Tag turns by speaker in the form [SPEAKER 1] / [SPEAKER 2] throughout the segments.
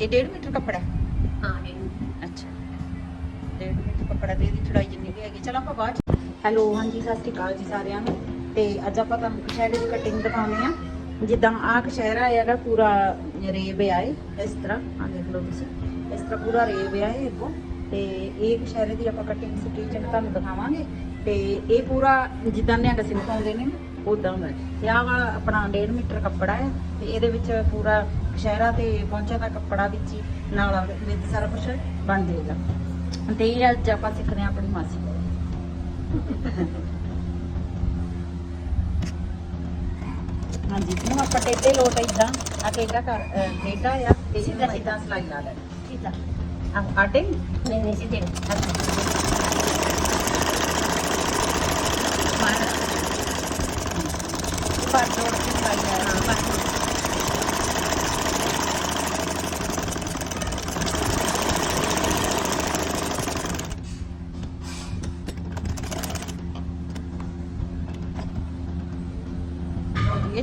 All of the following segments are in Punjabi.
[SPEAKER 1] ਇਹ 1.5 ਮੀਟਰ ਕੱਪੜਾ
[SPEAKER 2] ਹਾਂ।
[SPEAKER 1] ਅੱਛਾ। 1.5 ਮੀਟਰ ਕੱਪੜਾ ਤੇ ਇਹਦੀ ਚੜਾਈ ਜਿੰਨੀ ਵੀ ਹੈਗੀ। ਚਲ ਆਪਾਂ ਬਾਅਦ ਹੈਲੋ ਹਾਂਜੀ ਸਤਿ ਸ਼੍ਰੀ ਅਕਾਲ ਜੀ ਸਾਰਿਆਂ ਨੂੰ। ਤੇ ਅੱਜ ਆਪਾਂ ਤੁਹਾਨੂੰ ਕਸ਼ਹਿਰੇ ਦੀ ਕਟਿੰਗ ਦਿਖਾਉਣੀ ਆ। ਜਿੱਦਾਂ ਆਹ ਕਸ਼ਹਿਰਾ ਹੈਗਾ ਪੂਰਾ ਰੇਬ ਆ ਇਹ ਇਸ ਤਰ੍ਹਾਂ। ਆ ਦੇਖ ਲਓ ਤੁਸੀਂ। ਇਸ ਤਰ੍ਹਾਂ ਪੂਰਾ ਰੇਬ ਆ ਇਹ ਅੱਗੋਂ। ਤੇ ਇਹ ਕਸ਼ਹਿਰੇ ਦੀ ਆਪਾਂ ਕਟਿੰਗ ਸਟਿਚਿੰਗ ਤੁਹਾਨੂੰ ਦਿਖਾਵਾਂਗੇ। ਤੇ ਇਹ ਪੂਰਾ ਜਿੱਦਾਂ ਨਿਹੰਗ ਸਿੰਘ ਪਾਉਂਦੇ ਨੇ। ਉਦਾਂ ਦਾ। ਹੈ। ਤੇ ਆਹ ਵਾਲਾ ਆਪਣਾ 1.5 ਮੀਟਰ ਕੱਪੜਾ ਹੈ ਤੇ ਇਹਦੇ ਵਿੱਚ ਪੂਰਾ ਕਸ਼ਹਿਰਾ ਤੇ ਪਹੁੰਚਾ ਦਾ ਕੱਪੜਾ ਵਿੱਚ ਹੀ ਨਾਲ ਵਿੱਚ ਸਾਰਾ ਕੁਝ ਬਣ ਜਾਏਗਾ। ਤੇ ਇਹ ਅੱਜ ਆਪਾਂ ਸਿੱਖਦੇ ਹਾਂ ਆਪਣੀ ਮਾਸੀ। ਕੋਲ ਹਾਂਜੀ ਇਹਨੂੰ ਆਪਾਂ ਟੇਢੇ ਲੋਟ ਇਦਾਂ। ਆ ਟੇਢਾ ਕਰ ਟੇਢਾ ਆ ਤੇ ਸਿੱਧਾ ਸਿੱਧਾ ਸਲਾਈ ਲਾ ਲੈਣੀ।
[SPEAKER 2] ਸਿੱਧਾ।
[SPEAKER 1] ਆ ਆਟੇ
[SPEAKER 2] ਨਹੀਂ ਨਹੀਂ ਸਿੱਧੇ
[SPEAKER 1] ਪਰ ਜੋੜ ਕੇ ਸਲਾਈ ਲਾ ਲੈਣੀ ਇਹ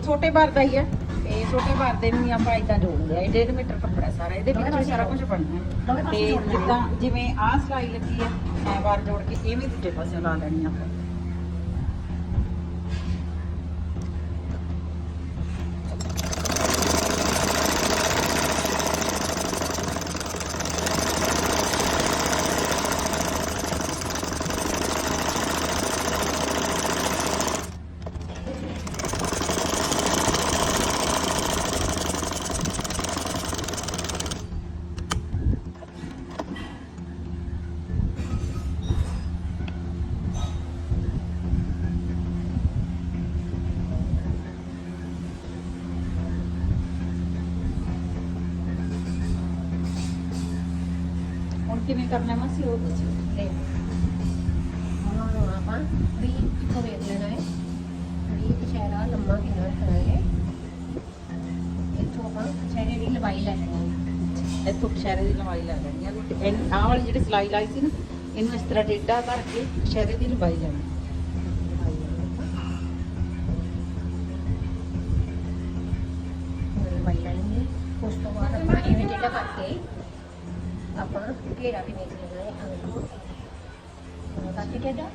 [SPEAKER 1] ਛੋਟੇ ਬਾਰ ਦਾ ਹੀ ਹੈ। ਤੇ ਛੋਟੇ ਬਾਰ ਦੇ ਨੂੰ ਹੀ ਆਪਾਂ ਇਦਾਂ ਜੋੜਦੇ ਆ ਇਹ 1.5 ਮੀਟਰ ਕੱਪੜਾ ਸਾਰਾ ਇਹਦੇ ਵਿੱਚ ਹੀ ਸਾਰਾ ਕੁਝ ਬਣਨਾ ਹੈ। ਤੇ ਜਿੱਦਾਂ ਜਿਵੇਂ ਆਹ ਸਲਾਈ ਲੱਗੀ ਹੈ ਐ ਬਾਰ ਜੋੜ ਕੇ ਇਹ ਵੀ ਦੂਜੇ ਪਾਸੇ ਲਾ ਲੈਣੀ ਆਪਾਂ। ਕਿਵੇਂ ਕਰਨਾ ਮਾਸੀ ਉਹ ਦੱਸੋ
[SPEAKER 2] ਉਹਨਾਂ ਨੂੰ ਆਪਾਂ ਵੀ ਇੱਥੋਂ ਵੇਖ ਲੈਣਾ ਹੈ। ਵੀ ਕਸ਼ਹਿਰਾ ਲੰਮਾ ਕਿੰਨਾ ਹੈ। ਇੱਥੋਂ ਆਪਾਂ ਕਸ਼ਹਿਰੇ ਦੀ ਲੰਬਾਈ ਲੈ ਲੈਣੀ ਹੈ।
[SPEAKER 1] ਇੱਥੋਂ ਸ਼ਹਿਰੇ ਦੀ ਲੰਬਾਈ ਲੈ ਲੈਣੀ ਇਹ- ਆਹ ਵਾਲੀ ਜਿਹੜੀ ਸਲਾਈ ਲਾਈ ਸੀ ਨਾ ਇਹਨੂੰ ਇਸ ਤਰ੍ਹਾਂ ਟੇਢਾ ਕਰਕੇ ਸ਼ਹਿਰੇ ਦੀ ਲੰਬਾਈ ਲੈਣੀ
[SPEAKER 2] ਹੈ। ਉਸ ਤੋਂ ਬਾਅਦ ਆਪਾਂ ਇਵੇਂ ਟੇਢਾ ਕਰਕੇ ਆਪਾਂ ਘੇਰਾ ਵੀ ਵੇਖ ਲੈਣਾ ਹੈ ਅਗਰ ਨੂੰ ਕੱਟ ਟੇਢਾ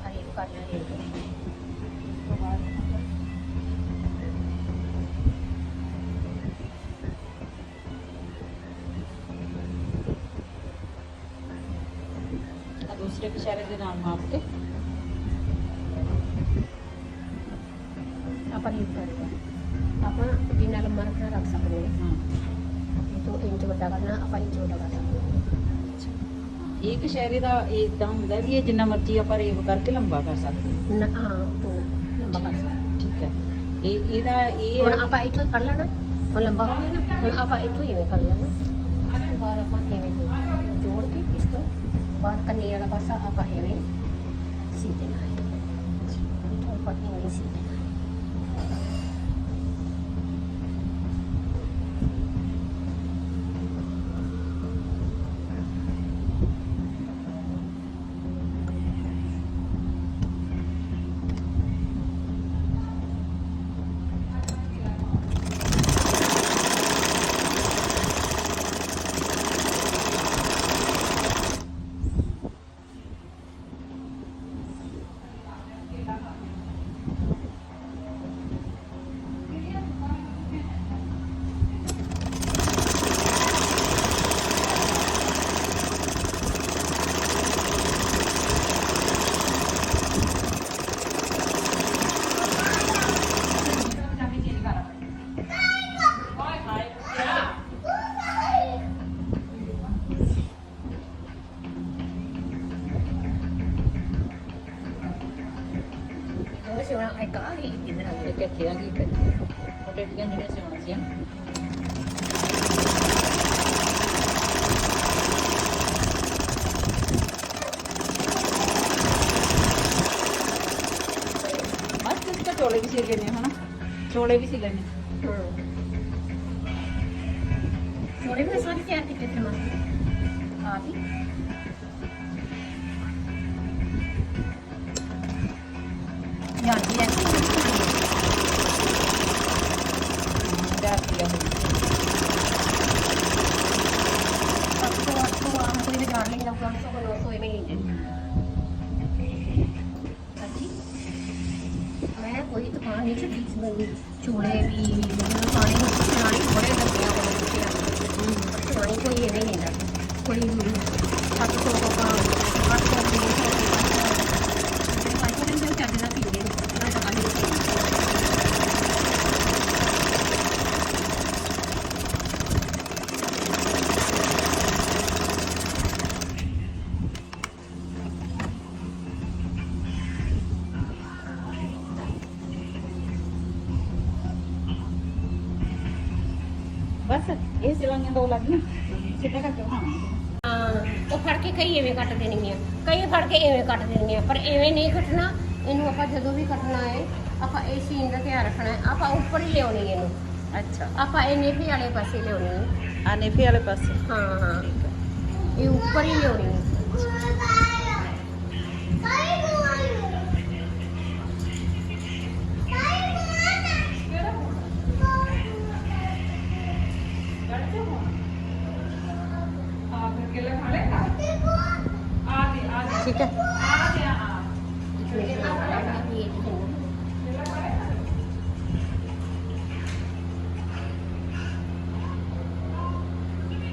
[SPEAKER 2] ਅਰੇ ਕਰਨਾ ਹੈ ਉਸ ਤੋਂ ਬਾਅਦ
[SPEAKER 1] ਆ ਦੂਸਰੇ ਸ਼ਹਿਰੇ ਦੇ ਨਾਲ
[SPEAKER 2] ਇਹ
[SPEAKER 1] ਕਸ਼ਹਿਰੇ ਦਾ ਇਦਾਂ ਹੁੰਦਾ ਵੀ ਇਹ ਜਿੰਨਾ ਮਰਜ਼ੀ ਆਪਾਂ ਰੇਵ ਕਰਕੇ ਲੰਬਾ ਕਰ ਸਕਦੇ ਹਾਂ।
[SPEAKER 2] ਹਾਂ ਨਾ ਹਾਂ ਤੋਂ ਲੰਬਾ ਕਰ ਸਕਦੇ
[SPEAKER 1] ਠੀਕ ਹੈ। ਇਹ ਇਹਦਾ ਇਹ
[SPEAKER 2] ਹੁਣ ਆਪਾਂ ਇੱਥੋਂ ਕਰ ਲੈਣਾ। ਹੁਣ ਲੰਬਾ ਹੋ ਗਿਆ ਨਾ ਹੁਣ ਆਪਾਂ ਇੱਥੋਂ ਇਵੇਂ ਕਰ ਲੈਣਾ। ਉਸ ਤੋਂ ਬਾਅਦ ਆਪਾਂ ਇਵੇਂ ਜੋੜ- ਜੋੜ ਕੇ ਇਸ ਤੋਂ ਬਾਅਦ ਕੰਨੀ ਵਾਲਾ ਪਾਸਾ ਆਪਾਂ ਇਵੇਂ ਸੀ ਦੇਣਾ ਹੈ ਇੱਥੋਂ ਆਪਾਂ ਇਵੇਂ ਸੀ ਦੇਣਾ ਹੈ ਉਹ ਸਿਵਾ ਇੱਕ ਆ ਹੀ ਇਧਰ ਆ
[SPEAKER 1] ਇਹ ਕਿੱਥੇ ਆ ਗਈ ਛੋਟੇ ਟੀਆਂ ਜਿਹੜੀਆਂ ਸਿਉਣਾ ਸੀ ਨਾ। ਬਸ ਇਸ ਤਾਂ ਚੋਲੇ ਵੀ ਸੀ ਲੈਣੇ ਹਨਾ? ਚੋਲੇ ਵੀ ਸੀ ਲੈਣੇ
[SPEAKER 2] ਥੋੜੇ ਵੀ ਸਾਰੇ ਤਿਆਰ ਕੀਤੇ ਤੇ ਮਸਤ ਆ ਵੀ। ਜਾਂਦੀ ਹੈ ਕੋਈ ਦੁਕਾਨ ਨਹੀਂ ਛੱਡੀ ਸੀ ਮੈਂ ਚੂੜੇ ਵੀ ਮਤਲਬ ਪਾਣੀ ਪਾਣੀ ਬੜੇ ਲੱਗੇ ਆ, ਬੜੇ ਬੱਚੇ ਆ ਪਾਣੀ ਕੋਈ ਇਹ
[SPEAKER 1] ਸਿਲਾਈਆਂ ਦੋ ਲੱਗੀਆਂ ਸਿੱਧਾ ਕਰਕੇ
[SPEAKER 2] ਹਾਂ, ਉਹ ਫੜ ਕੇ ਕਈ ਐਵੇਂ ਕੱਟ ਦੇਣਗੀਆਂ। ਕਈ ਫੜ ਕੇ ਐਵੇਂ ਕੱਟ ਦੇਣਗੀਆਂ ਪਰ ਐਵੇਂ ਨਹੀਂ ਕੱਟਣਾ। ਇਹਨੂੰ ਆਪਾਂ ਜਦੋਂ ਵੀ ਕੱਟਣਾ ਹੈ ਆਪਾਂ ਇਹ ਸੀਨ ਦਾ ਧਿਆਨ ਰੱਖਣਾ ਹੈ। ਆਪਾਂ ਉੱਪਰ ਹੀ ਲਿਆਉਣੀ ਹੈ ਇਹਨੂੰ।
[SPEAKER 1] ਅੱਛਾ।
[SPEAKER 2] ਆਪਾਂ ਇਹ ਨੇਫੇ ਵਾਲੇ ਪਾਸੇ ਲਿਆਉਣੀ ਹੈ।
[SPEAKER 1] ਆ ਨੇਫੇ ਵਾਲੇ ਪਾਸੇ।
[SPEAKER 2] ਹਾਂ ਹਾਂ। ਇਹ ਉੱਪਰ ਹੀ ਲਿਆਉਣੀ ਹੈ
[SPEAKER 1] ਠੀਕ ਹੈ
[SPEAKER 2] ਮੇਰੇ ਨਾਲ ਵਾਲਾ ਵੀ ਇਹ ਦਿਖਾਉਣਾ।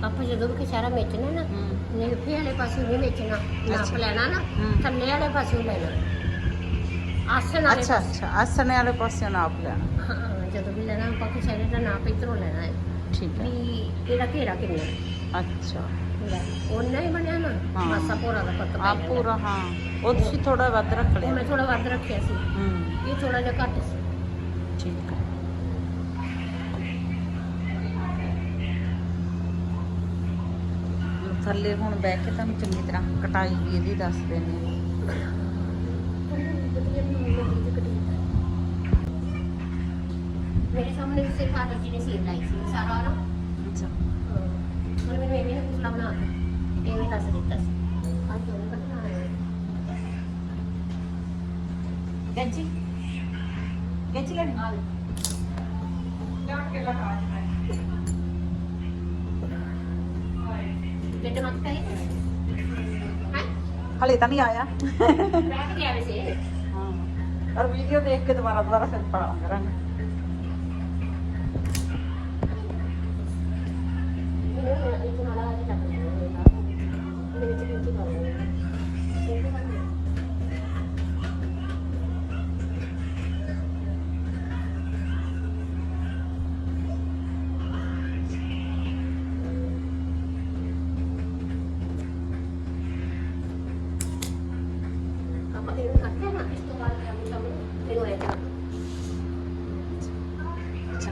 [SPEAKER 2] ਆਪਾਂ ਜਦੋਂ ਵੀ ਕਚਾਰਾ ਵੇਚਣਾ ਨਾ
[SPEAKER 1] ਹੂੰ
[SPEAKER 2] ਨੇਫੇ ਵਾਲੇ ਪਾਸੇ ਨਹੀਂ ਵੇਚਣਾ ਨਾਪ
[SPEAKER 1] ਅੱਛਾ।
[SPEAKER 2] ਲੈਣਾ ਨਾ
[SPEAKER 1] ਹੂੰ।
[SPEAKER 2] ਥੱਲੇ ਵਾਲੇ ਪਾਸੇ ਲੈਣਾ ਆਸਨ ਵਾਲੇ
[SPEAKER 1] ਅੱਛਾ
[SPEAKER 2] ਪਾਸੇ
[SPEAKER 1] ਅੱਛਾ ਆਸਣੇ ਵਾਲੇ ਪਾਸੇ ਨਾਪ ਲੈਣਾ
[SPEAKER 2] ਹਾਂ ਜਦੋਂ ਵੀ ਲੈਣਾ ਆਪਾਂ ਕਚਾਰੇ ਦਾ ਨਾਪ ਇਧਰੋਂ ਲੈਣਾ ਹੈ
[SPEAKER 1] ਠੀਕ ਹੈ
[SPEAKER 2] ਵੀ ਇਹਦਾ ਘੇਰਾ ਕਿੰਨਾ ਹੈ
[SPEAKER 1] ਅੱਛਾ
[SPEAKER 2] ਉਹਨਾਂ ਹੀ ਬਣਿਆ ਨਾ
[SPEAKER 1] ਹਾਂ।
[SPEAKER 2] ਮਾਸਾ ਪੂਰਾ ਦਾ ਪੱਤ
[SPEAKER 1] ਆ ਪੂਰਾ ਹਾਂ ਉਹ ਤੁਸੀਂ ਥੋੜਾ ਵੱਧ ਰੱਖ
[SPEAKER 2] ਉਹ
[SPEAKER 1] ਲਿਆ
[SPEAKER 2] ਮੈਂ ਥੋੜਾ ਵੱਧ ਰੱਖਿਆ ਸੀ
[SPEAKER 1] ਹੂੰ
[SPEAKER 2] ਇਹ ਥੋੜਾ ਜਿਹਾ ਘੱਟ ਸੀ
[SPEAKER 1] ਠੀਕ ਹੈ ਥੱਲੇ ਹੁਣ ਬਹਿ ਕੇ ਤੁਹਾਨੂੰ ਚੰਗੀ ਤਰ੍ਹਾਂ ਕਟਾਈ ਵੀ ਇਹਦੀ ਦੱਸ ਦਿੰਦੇ ਹਾਂ।
[SPEAKER 2] ਮੇਰੇ ਸਾਹਮਣੇ ਉਸੇ ਫਾਦਰ ਜੀ ਨੇ ਸੀਨ ਲਾਈ ਸੀ ਸਾਰਾ ਨਾ
[SPEAKER 1] ਅੱਛਾ।
[SPEAKER 2] ਉਹਨੇ ਮੈਨੂੰ ਨਾ ਪੁੱਛਣਾ ਬਣਾ ਕੇ ਐਵੇਂ ਦੱਸ ਦਿੱਤਾ ਸੀ। ਅੱਜ ਉਹਨੇ ਕੱਟਣਾ ਹੈ
[SPEAKER 1] ਕੈਂਚੀ ਕੈਂਚੀ ਲੈਣੀ?
[SPEAKER 2] ਬੇਟੇ ਮਤ ਕਹੇ ਹਾਂ
[SPEAKER 1] ਹਲੇ ਤਾਂ ਨਹੀਂ ਆਇਆ
[SPEAKER 2] ਬੈਠ ਗਿਆ ਵੈਸੇ
[SPEAKER 1] ਹਾਂ ਔਰ ਵੀਡੀਓ ਦੇਖ ਕੇ ਦੁਬਾਰਾ ਦੁਬਾਰਾ ਫਿਰ ਪੜਾ ਕਰਾਂਗੇ
[SPEAKER 2] ਇਹ ਤੋਂ ਨਾਲ ਆ ਜਾ ਮੇਰੇ ਵਿੱਚ ਕੀ ਕਰ ਰਹੇ ਆਪਾਂ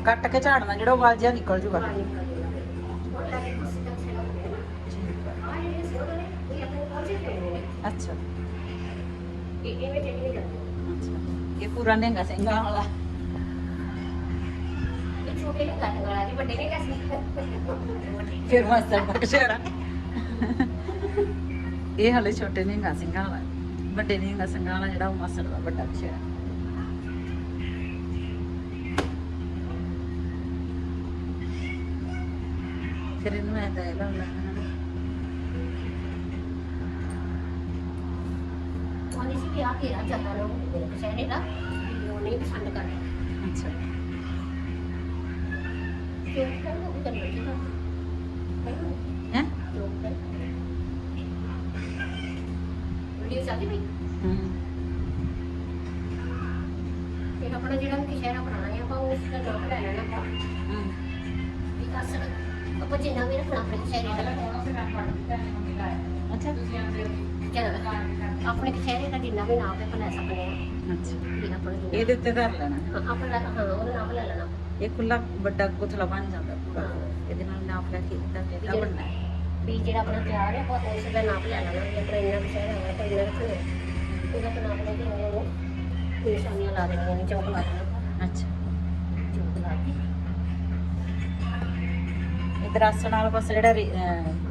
[SPEAKER 1] ਕੱਟ ਕੇ ਝਾੜਨਾ, ਜਿਹੜਾ ਵਾਲ ਜਿਹਾ ਨਿਕਲ ਜੂਗਾ।
[SPEAKER 2] ਪਾਣੀ
[SPEAKER 1] ਅੱਛਾ।
[SPEAKER 2] ਇਹ
[SPEAKER 1] ਪੂਰਾ ਨੇਗਾ ਸਿੰਘਾਂ ਵਾਲਾ।
[SPEAKER 2] ਛੋਟੇ ਨੇ ਕੱਟ ਵਾਲਾ ਜੀ ਵੱਡੇ ਨੇ ਕੈਸੇ
[SPEAKER 1] ਫਿਰ ਮਾਸਟਰ ਬਖਸ਼ੇਰਾ ਇਹ ਹਲੇ ਛੋਟੇ ਨੇਗਾ ਸਿੰਘਾਂ ਵਾਲਾ। ਵੱਡੇ ਨੇਗਾ ਸਿੰਘਾਂ ਵਾਲਾ ਜਿਹੜਾ ਉਹ ਮਾਸਟਰ ਦਾ ਵੱਡਾ ਬਖਸ਼ੇਰਾ
[SPEAKER 2] ਮੇਰੇ ਕਸ਼ਹਿਰੇ ਦਾ ਵੀ ਉਹ ਨਹੀਂ ਪਸੰਦ ਕਰਦੇ
[SPEAKER 1] ਅੱਛਾ
[SPEAKER 2] ਕਿਉਂ ਕਹਿੰਦੇ ਉਹ ਕਰਨਾ ਚਾਹੀਦਾ
[SPEAKER 1] ਹੈ
[SPEAKER 2] ਲੋਕ ਵੀਡੀਓ ਚਾਹਤੀ ਵੀ
[SPEAKER 1] ਹੂੰ
[SPEAKER 2] ਤੇ ਆਪਣਾ ਜਿਹੜਾ ਵੀ ਕਸ਼ਹਿਰਾ ਬਣਾਉਣਾ ਹੈ ਆਪਾਂ ਉਸ ਦਾ ਨਾਮ ਲੈ ਲੈਣਾ ਆਪਾਂ
[SPEAKER 1] ਹੂੰ
[SPEAKER 2] ਵੀ ਅਸਲ ਆਪਾਂ ਜਿੰਨਾ ਵੀ ਰੱਖਣਾ ਆਪਣੇ ਕਸ਼ਹਿਰੇ ਦਾ
[SPEAKER 1] ਅੱਛਾ।
[SPEAKER 2] ਚਲੋ ਆਪਣੇ ਕਸ਼ਹਿਰੇ ਦਾ ਜਿੰਨਾ ਵੀ ਨਾਮ ਹੈ ਆਪਾਂ ਲੈ ਸਕਦੇ ਹਾਂ
[SPEAKER 1] ਅੱਛਾ ਇਹਦੇ ਉੱਤੇ ਧਰ ਲੈਣਾ।
[SPEAKER 2] ਹਾਂ, ਆਪਣਾ ਹਾਂ ਉਹਦਾ ਨਾਮ ਲੈ ਲੈਣਾ।
[SPEAKER 1] ਇਹ ਖੁੱਲਾ ਵੱਡਾ ਗੁਥਲਾ ਬਣ ਜਾਂਦਾ ਪੂਰਾ। ਇਹਦੇ ਨਾਲ ਨਾਪ ਲੈ ਕੇ ਇਹਦਾ ਇਹਦਾ ਬਣਨਾ।
[SPEAKER 2] ਵੀ ਜਿਹੜਾ ਆਪਣਾ ਤਿਆਰ ਹੈ ਆਪਾਂ ਉਸ ਦਾ ਨਾਪ ਲੈ ਲੈਣਾ। ਵੀ ਆਪਣਾ ਇੰਨਾ ਕਸ਼ਹਿਰਾ ਹੈ ਤਾਂ ਇੰਨਾ ਰੱਖਣਾ। ਉਹਦਾ ਨਾਪ ਲੈ ਕੇ ਉਹਨੂੰ ਨਿਸ਼ਾਨੀਆਂ ਲਾ ਦੇਣੀਆਂ ਚੌਕ ਲਾ ਦੇਣਾ
[SPEAKER 1] ਅੱਛਾ। ਆਸਣ ਵਾਲਾ ਪਾਸੇ ਜਿਹੜਾ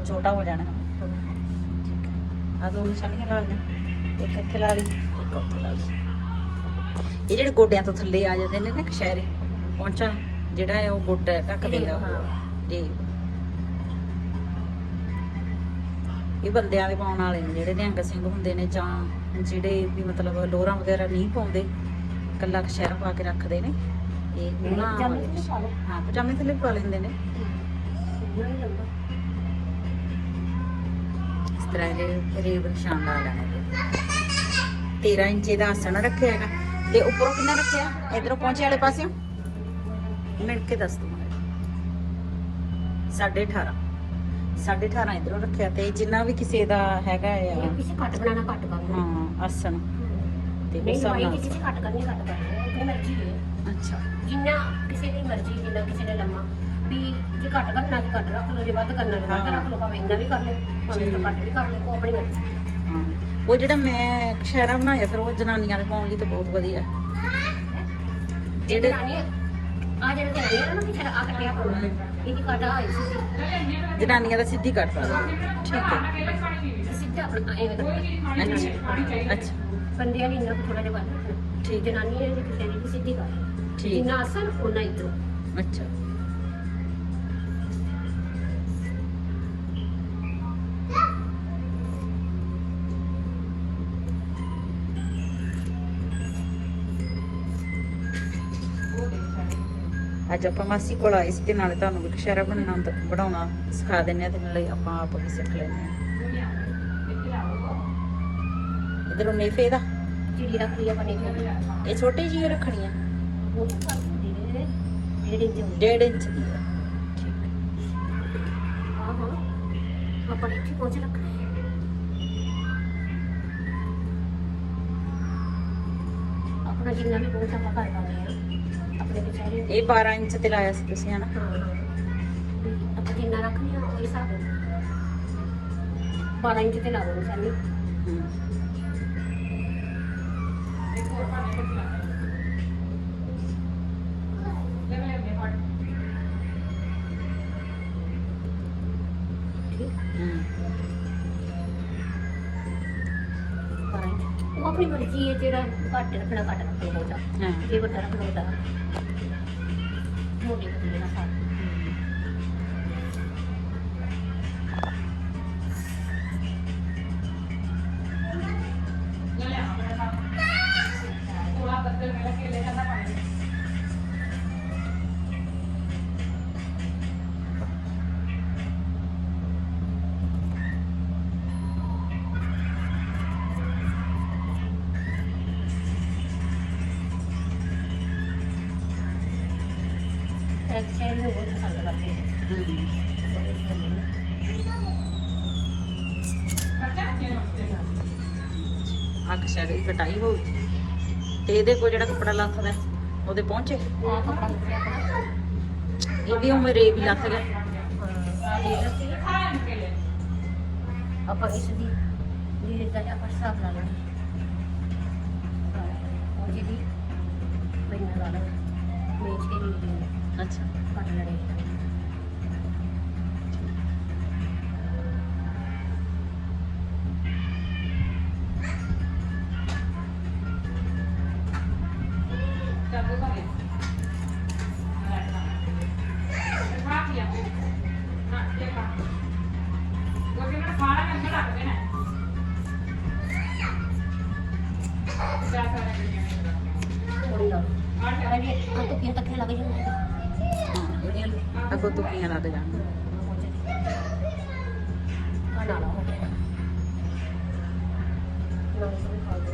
[SPEAKER 1] ਛੋਟਾ ਹੋ ਜਾਣਾ। ਆ ਦੋ ਨਿਸ਼ਾਨੀਆਂ ਲਾ ਇੱਕ ਇੱਥੇ ਲਾ ਲਈ ਇੱਕ ਉੱਥੇ ਲਾ ਲਈ ਇਹ ਜਿਹੜੇ ਗੋਡਿਆਂ ਤੋਂ ਥੱਲੇ ਆ ਜਾਂਦੇ ਨੇ ਨਾ ਕਸ਼ਹਿਰੇ ਪਹੁੰਚਣ ਜਿਹੜਾ ਹੈ ਉਹ ਗੋਡਾ ਢੱਕ ਦਿੰਦਾ। ਜੀ। ਇਹ ਬੰਦਿਆਂ ਦੇ ਪਾਉਣ ਵਾਲੇ ਨੇ ਜਿਹੜੇ ਨਿਹੰਗ ਸਿੰਘ ਹੁੰਦੇ ਨੇ ਜਾਂ ਜਿਹੜੇ ਵੀ ਮਤਲਬ ਲੋਰਾਂ ਵਗੈਰਾ ਨਹੀਂ ਪਾਉਂਦੇ ਕੱਲਾ ਸ਼ਹਿਰ ਪਾ ਕੇ ਰੱਖਦੇ ਨੇ। ਇਹ ਉਹਨਾਂ। ਹਾਂ ਪਜਾਮੇ ਥੱਲੇ ਪਾ ਲੈਂਦੇ ਨੇ।
[SPEAKER 2] ਇੰਨਾ ਹੀ ਲੰਬਾ
[SPEAKER 1] ਇਸ ਤਰ੍ਹਾਂ ਇਹਦੇ ਰੇਬ ਨਿਸ਼ਾਨ ਲਾ ਲੈਣੇ ਨੇ 13 ਇੰਚ ਦਾ ਆਸਣ ਰੱਖਿਆ ਹੈਗਾ। ਤੇ ਉੱਪਰੋਂ ਕਿੰਨਾ ਰੱਖਿਆ? ਇਧਰੋਂ ਪਹੁੰਚੇ ਵਾਲੇ ਪਾਸਿਓਂ? ਮਿਣ ਕੇ ਦੱਸ ਦੂੰ 18.5 18.5 ਇਧਰੋਂ ਰੱਖਿਆ ਤੇ ਜਿੰਨਾ ਵੀ ਕਿਸੇ ਦਾ ਹੈਗਾ ਆ।
[SPEAKER 2] ਇਹ ਕਿਸੇ ਘੱਟ ਬਣਾਣਾ ਘੱਟ ਕਰਨਾ।
[SPEAKER 1] ਹਾਂ ਆਸਣ। ਤੇ
[SPEAKER 2] ਨਹੀਂ
[SPEAKER 1] ਹਿਸਾਬ
[SPEAKER 2] ਦਵਾਈ
[SPEAKER 1] ਨਾਲ
[SPEAKER 2] ਕਿਸੇ ਘੱਟ ਕਰਨੀ ਘੱਟ ਕਰਨੀ। ਆਪਣੀ ਮਰਜ਼ੀ ਹੈ।
[SPEAKER 1] ਅੱਛਾ।
[SPEAKER 2] ਜਿੰਨਾ ਕਿਸੇ ਦੀ ਮਰਜ਼ੀ ਜਿੰਨਾ ਕਿਸੇ ਨੇ ਲੰਮਾ। ਵੀ ਜੇ ਘੱਟ ਕਰਨਾ ਤੇ ਘੱਟ ਰੱਖ ਲਓ ਜੇ ਵੱਧ ਕਰਨਾ ਤੇ ਵੱਧ
[SPEAKER 1] ਹਾਂ।
[SPEAKER 2] ਰੱਖ ਲਓ ਭਾਵੇਂ ਇੰਨਾ ਵੀ ਕਰ ਲਓ ਭਾਵੇਂ ਤੋਂ ਘੱਟ ਵੀ ਕਰ ਲਓ ਉਹ ਆਪਣੀ ਮਰਜ਼ੀ
[SPEAKER 1] ਹਾਂ। ਉਹ ਜਿਹੜਾ ਮੈਂ ਸ਼ਹਿਰਾ ਬਣਾਇਆ ਫਿਰ ਉਹ ਜਨਾਨੀਆਂ ਦੇ ਪਾਉਣ ਲਈ ਤਾਂ ਬਹੁਤ ਵਧੀਆ।
[SPEAKER 2] ਜਿਹੜੇ
[SPEAKER 1] ਜਿਹੜੇ
[SPEAKER 2] ਆ ਜਿਹੜੇ ਜਨਾਨੀਆਂ ਨਾ ਕਿ ਆ ਕੱਟਿਆ ਪਾਉਣਾ
[SPEAKER 1] ਜਨਾਨੀਆਂ ਦਾ ਸਿੱਧੀ ਕੱਟ ਪਾ ਠੀਕ ਹੈ।
[SPEAKER 2] ਸਿੱਧਾ ਆਪਣਾ ਐਵੇਂ ਕਰਨਾ
[SPEAKER 1] ਅੱਛਾ। ਅੱਛਾ।
[SPEAKER 2] ਬੰਦਿਆਂ ਨੇ ਇੰਨਾ ਥੋੜਾ ਜਿਹਾ ਵੱਧ ਰੱਖਣਾ।
[SPEAKER 1] ਠੀਕ।
[SPEAKER 2] ਜਨਾਨੀ ਨੇ ਜੇ ਕਿਸੇ ਦੀ ਸਿੱਧੀ ਕਰ
[SPEAKER 1] ਠੀਕ।
[SPEAKER 2] ਜਿੰਨਾ ਅਸਲ ਉਹਨਾਂ ਇਧਰੋਂ
[SPEAKER 1] ਅੱਛਾ। ਅੱਜ ਆਪਾਂ ਮਾਸੀ ਕੋਲ ਆਏ ਸੀ ਤੇ ਨਾਲੇ ਤੁਹਾਨੂੰ ਵੀ ਕਸ਼ਹਿਰਾ ਬਣਾਉਣਾ ਬਣਾਉਣਾ ਸਿਖਾ ਦਿੰਨੇ ਆ ਤੇ ਨਾਲੇ ਆਪਾਂ ਆਪ ਵੀ ਸਿੱਖ ਲੈਂਦੇ ਆ ਇਧਰੋਂ ਨੇਫੇ ਦਾ।
[SPEAKER 2] ਚਿੜੀ ਰੱਖ ਲਈ ਆਪਾਂ ਨੇ ਫਿਰ
[SPEAKER 1] ਇਹ ਛੋਟੀ ਜਿਹੀ ਰੱਖਣੀ ਆ ਡੇਢ ਇੰਚ ਦੀ ਆ।
[SPEAKER 2] ਆਪਾਂ ਇੱਥੇ ਪਹੁੰਚ ਰੱਖਣਾ ਹੈ। ਆਪਣਾ ਜਿੰਨਾ ਵੀ ਪਹੁੰਚ ਆਪਾਂ ਕਰ ਪਾਉਂਦੇ ਆ ਆਪਣੇ ਵਿਚਾਰੇ
[SPEAKER 1] ਇਹ 12 ਇੰਚ ਤੇ ਲਾਇਆ ਸੀ ਤੁਸੀਂ ਹਨਾ?
[SPEAKER 2] ਹਾਂ ਹਾਂ ਆਪਾਂ ਜਿੰਨਾ ਰੱਖਦੇ ਆ ਉਹ ਹਿਸਾਬ ਨਾਲ। 12 ਇੰਚ ਤੇ ਲਾ ਦੋ ਸਾਨੀ। ਠੀਕ
[SPEAKER 1] ਹੂੰ।
[SPEAKER 2] ਉਹ ਆਪਣੀ ਮਰਜ਼ੀ ਹੈ ਜਿਹੜਾ ਘੱਟ ਰੱਖਣਾ ਘੱਟ ਰੱਖੋ ਬਹੁਤਾ।
[SPEAKER 1] ਹਾਂ।
[SPEAKER 2] ਜੇ ਵੱਡਾ ਰੱਖਣਾ ਵੱਡਾ ਮੋਟੀ ਪਤਲੀ ਨਾ ਸਾਰ। ਇੱਕ ਸ਼ੇਰ ਨੂੰ ਬਹੁਤ ਪਸੰਦ ਕਰਦੇ ਨੇ
[SPEAKER 1] ਆ ਕਸ਼ਹਿਰੇ ਦੀ ਕਟਾਈ ਹੋ ਗਈ ਤੇ ਇਹਦੇ ਕੋਲ ਜਿਹੜਾ ਕੱਪੜਾ ਲੱਥਦਾ ਉਹਦੇ ਪਹੁੰਚੇ?
[SPEAKER 2] ਆਹ
[SPEAKER 1] ਇਹ ਵੀ ਉਮਰ ਇਹ ਵੀ ਲੱਥ ਗਿਆ।
[SPEAKER 2] ਆਪਾਂ ਇਸ ਦੀ ਜਿਹੜੇ ਦਾ ਆਪਾਂ ਹਿਸਾਬ ਲਾ ਲੈਣਾ ਉਹ ਜਿਹਦੀ ਪੈਨ ਲਾ ਲੈਣਾ ਮੇਜ ਕੇ ਰੀਡਿੰਗ
[SPEAKER 1] ਅੱਛਾ
[SPEAKER 2] ਕੱਟ
[SPEAKER 1] ਅੱਗੋਂ ਤੁਕੀਆਂ ਲੱਗ ਜਾਣ
[SPEAKER 2] ਆ ਨਾ ਲਾ ਹੋ ਗਿਆ ਨਾ ਇਸ ਨੂੰ ਖਾ ਲਓ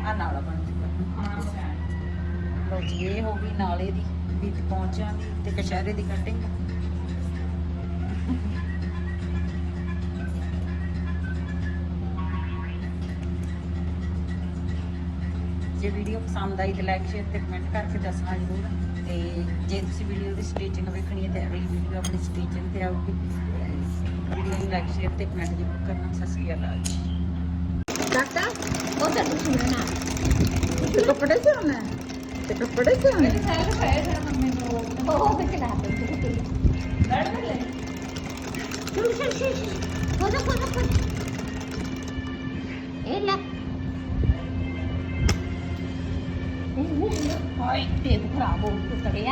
[SPEAKER 1] ਆ ਨਾਲਾ ਬਣ ਚੁੱਕਾ ਲੋ ਜੀ ਇਹ ਹੋ ਗਈ ਨਾਲੇ ਦੀ ਵੀ ਪਹੁੰਚਿਆ ਤੇ ਕਸ਼ਹਿਰੇ ਦੀ ਕਟਿੰਗ ਵੀਡੀਓ ਪਸੰਦ ਆਈ ਤੇ ਲਾਈਕ ਸ਼ੇਅਰ ਤੇ ਕਮੈਂਟ ਕਰਕੇ ਦੱਸਣਾ ਜ਼ਰੂਰ। ਤੇ ਜੇ ਤੁਸੀਂ ਵੀਡੀਓ ਦੀ ਸਟਿਚਿੰਗ ਵੇਖਣੀ ਹੈ ਤੇ ਅਗਲੀ ਵੀਡੀਓ ਆਪਣੀ ਸਟਿਚਿੰਗ ਤੇ ਆਊਗੀ। ਵੀਡੀਓ ਨੂੰ ਲਾਈਕ ਸ਼ੇਅਰ ਤੇ ਕਮੈਂਟ ਜ਼ਰੂਰ ਕਰਨਾ। ਸਤਿ ਸ਼੍ਰੀ ਅਕਾਲ ਜੀ।
[SPEAKER 2] ਕਾਕਾ ਉਹ ਤਾਂ ਤੁਸੀਂ ਨਾ
[SPEAKER 1] ਤੇ ਕੱਪੜੇ ਸਿਉਣਾ? ਤੇ ਕੱਪੜੇ ਸਿਉਣੇ?
[SPEAKER 2] ਉਹ ਕਿੱਥੇ ਲਾ। ਦੇ ਸ਼ੁਰੂ ਸ਼ੁਰੂ ਸ਼ੁਰੂ ਕੋਦਾ ਕੋਦਾ ਕੋਦਾ ਇਹ ਲੈ। หูเยอะคอยเตะบุกเราบุกตุกตะเกีย